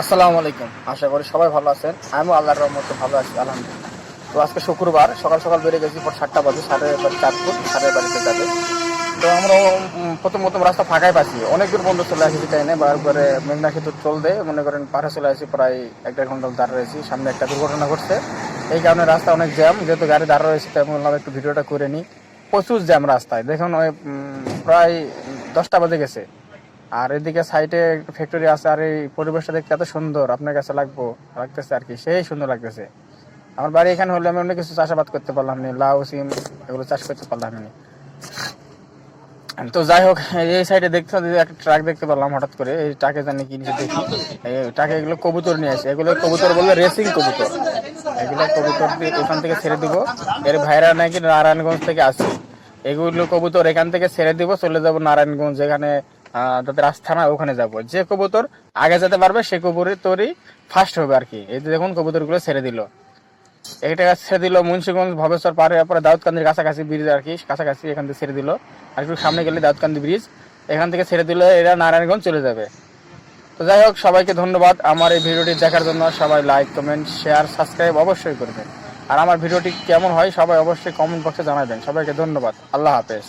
আসসালামু আলাইকুম। আশা করি সবাই ভালো আছেন। আমিও আল্লাহর রহমতে ভালো আছি, আলহামদুলিল্লাহ। তো আজকে শুক্রবার, সকাল সকাল বেরিয়ে গেছি পর সাতটা বাজে, সাড়ে বাড়ি চাঁদপুর, সাড়ে বাড়িতে যাবে। তো আমরা প্রথম প্রথম রাস্তা ফাঁকাই পাচ্ছি। অনেক দূর বন্ধ চলে আসি তাই না বারবারে মেঘনা সেতু চল দেয় মনে করেন পাড়ে চলে আসি, প্রায় এক দেড় ঘণ্টা দাঁড়িয়ে রয়েছি। সামনে একটা দুর্ঘটনা ঘটছে। এই কারণে রাস্তা অনেক জ্যাম, যেহেতু গাড়ি দাঁড়িয়ে রয়েছে, তাই বললাম একটু ভিডিওটা করে নিই। প্রচুর জ্যাম রাস্তায়। দেখুন, ওই প্রায় দশটা বাজে গেছে। আর এদিকে সাইডে ফ্যাক্টরি আছে, আর এই পরিবেশটা দেখতে এত সুন্দর, আপনার কাছে লাগবো, লাগতেছে আর কি, সেই সুন্দর লাগতেছে। আমার বাড়ি এখানে হলে আমি অনেক কিছু চাষাবাদ করতে পারলাম না, লাউ, সিম, এগুলো চাষ করতে পারলাম না। তো যাই হোক, এই সাইডে দেখতে একটা ট্রাক দেখতে পারলাম হঠাৎ করে, এই ট্রাকে জানি কি নিচে দেখি। ট্রাকে এগুলো কবুতর নিয়ে আসে, এগুলো কবুতর বললে রেসিং কবুতর। এগুলো কবুতর এখান থেকে ছেড়ে দিব, এর ভাইরা নাকি নারায়ণগঞ্জ থেকে আসে। এগুলো কবুতর এখান থেকে ছেড়ে দিব, চলে যাব নারায়ণগঞ্জ, যেখানে তাদের আস্থানা ওখানে যাব। যে কবুতর আগে যেতে পারবে, সে কবুতর তোরই ফার্স্ট হবে আর কি। এই যে দেখুন, কবুতরগুলো ছেড়ে দিল। এটা ছেড়ে দিল মুন্সিগঞ্জ ভবেশ্বর পার পরে দাউদকান্দির কাছাকাছি ব্রিজ আর কি, কাছাকাছি এখান থেকে ছেড়ে দিল। আর একটু সামনে গেলে দাউদকান্দি ব্রিজ এখান থেকে ছেড়ে দিলে এরা নারায়ণগঞ্জ চলে যাবে। তো যাই হোক, সবাইকে ধন্যবাদ। আমার এই ভিডিওটি দেখার জন্য সবাই লাইক কমেন্ট শেয়ার সাবস্ক্রাইব অবশ্যই করবেন। আর আমার ভিডিওটি কেমন হয়, সবাই অবশ্যই কমেন্ট বক্সে জানাবেন। সবাইকে ধন্যবাদ। আল্লাহ হাফেজ।